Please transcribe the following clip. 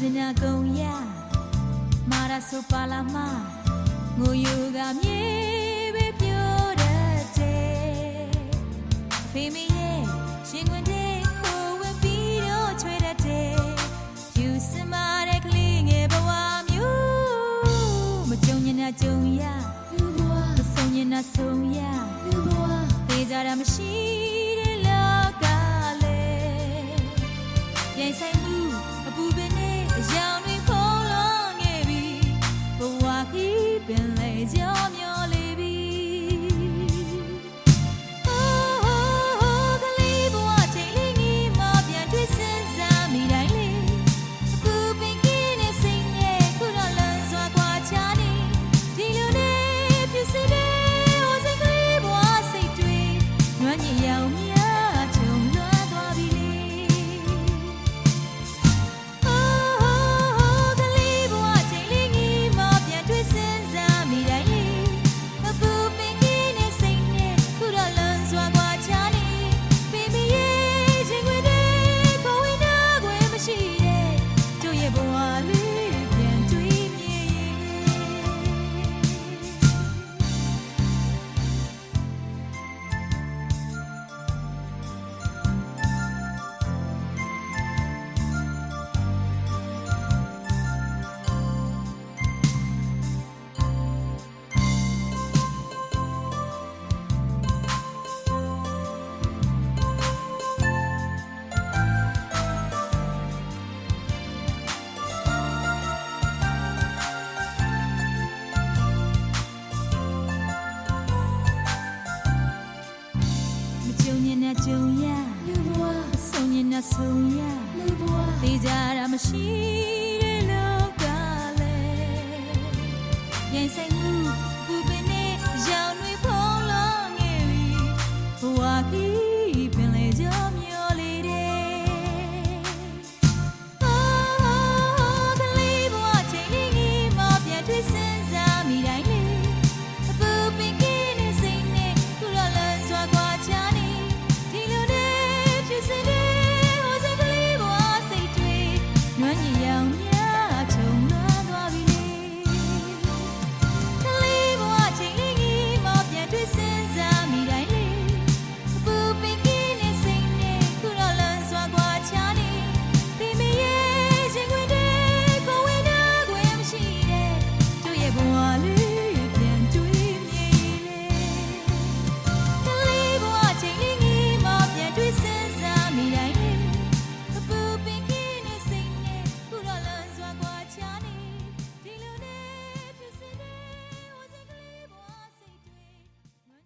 စဉ်များကုန်ရမာရဆူပါလာမငိုယူကမြေပဲပြောတတ်တယ်ဖေမရဲ့ရှင်ခွင်တဲ့ခိုးဝင်ပြီးတော့ချွေတတ်တယ်ယူစမတဲ့ကလေးငယ်ဘဝမျိုးမကြုံညနာကြုံရလူဘဝမဆုံးညနာဆုံးရလူဘဝသေးကြတာမရှိတဲ့လောကလေရင်ဆိုင် ဆုံးရလူဘွားသိကြတာမရှိတဲ့လောကလေရင်ဆိုင်မှု